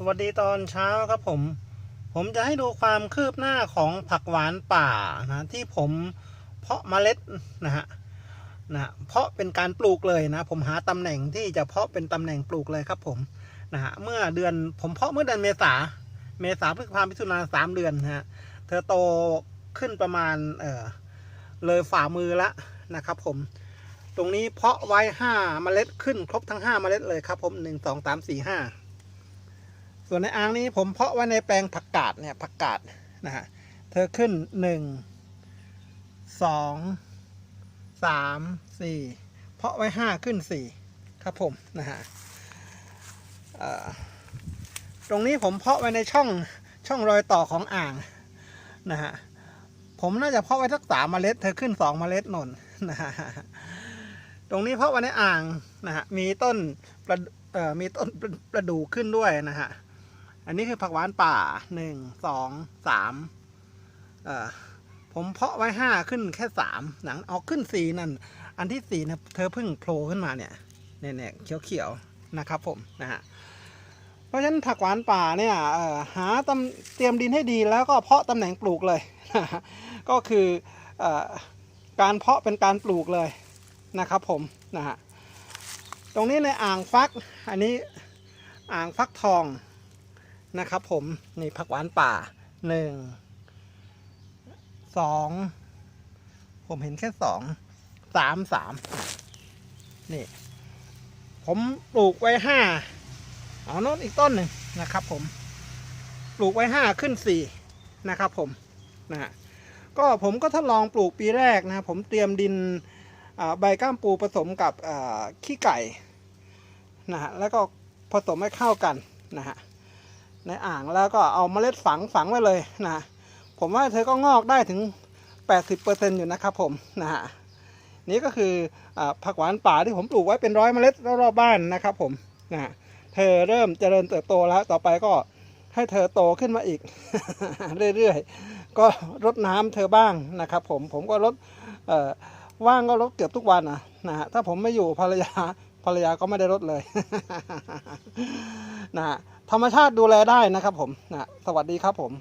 สวัสดีตอนเช้าครับผม ผมจะให้ดูความคืบหน้าของผักหวานป่านะที่ผมเพาะเมล็ดนะฮะนะฮะเพาะเป็นการปลูกเลยนะ ผมหาตำแหน่งที่จะเพาะเป็นตำแหน่งปลูกเลยครับผมนะฮะเมื่อเดือนผมเพาะเมื่อเดือนเมษาเมษาพฤษภามิถุนาสามเดือนฮะเธอโตขึ้นประมาณเออเลยฝ่ามือละนะครับผมตรงนี้เพาะไว้ห้าเมล็ดขึ้นครบทั้งห้าเมล็ดเลยครับผมหนึ่งสองสามสี่ห้า ส่วนในอ่างนี้ผมเพาะไว้ในแปลงผักกาดเนี่ยผักกาดนะฮะเธอขึ้นหนึ่งสองสามสี่เพาะไว้ห้าขึ้นสี่ครับผมนะฮะตรงนี้ผมเพาะไว้ในช่องช่องรอยต่อของอ่างนะฮะผมน่าจะเพาะไว้สักสามเมล็ดเธอขึ้นสองเมล็ดนนนะฮะตรงนี้เพาะไว้ในอ่างนะฮะมีต้นประมีต้นประประดู่ขึ้นด้วยนะฮะ อันนี้คือผักหวานป่าหนึ่งสองสามผมเพาะไว้ห้าขึ้นแค่สามหนังเอาขึ้นสี่นั่น อันที่สี่นะเธอเพิ่งโผล่ขึ้นมาเนี่ยเนี่ยเนี่ยเขียวเขียวนะครับผมนะฮะเพราะฉะนั้นผักหวานป่าเนี่ยหาตำเตรียมดินให้ดีแล้วก็เพาะตำแหน่งปลูกเลย ก็คืออการเพาะเป็นการปลูกเลยนะครับผมนะฮะตรงนี้ในอ่างฟักอันนี้อ่างฟักทอง นะครับผมนี่ผักหวานป่าหนึ่งสองผมเห็นแค่สองสามสามนี่ ผมปลูกไว้ห้าเอาโน้นอีกต้นหนึ่งนะครับ ผมปลูกไว้ห้าขึ้นสี่นะครับ ผมนะฮะก็ผมก็ทดลองปลูกปีแรกนะผมเตรียมดินใบก้ามปูผสมกับขี้ไก่นะฮะแล้วก็ผสมให้เข้ากันนะฮะ ในอ่างแล้วก็เอาเมล็ดฝังฝังไว้เลยนะผมว่าเธอก็งอกได้ถึง 80%อยู่นะครับผมนะฮะนี่ก็คืออผักหวานป่าที่ผมปลูกไว้เป็นร้อยเมล็ดรอบๆบ้านนะครับผมนะเธอเริ่มเจริญเติบโตแล้วต่อไปก็ให้เธอโตขึ้นมาอีก เรื่อยๆ ก็รดน้ำเธอบ้างนะครับผมผมก็รดว่างก็รดเกือบทุกวันนะนะฮะถ้าผมไม่อยู่ภรรยาภรรยาก็ไม่ได้รดเลยนะฮะ ธรรมชาติดูแลได้นะครับผมนะสวัสดีครับผม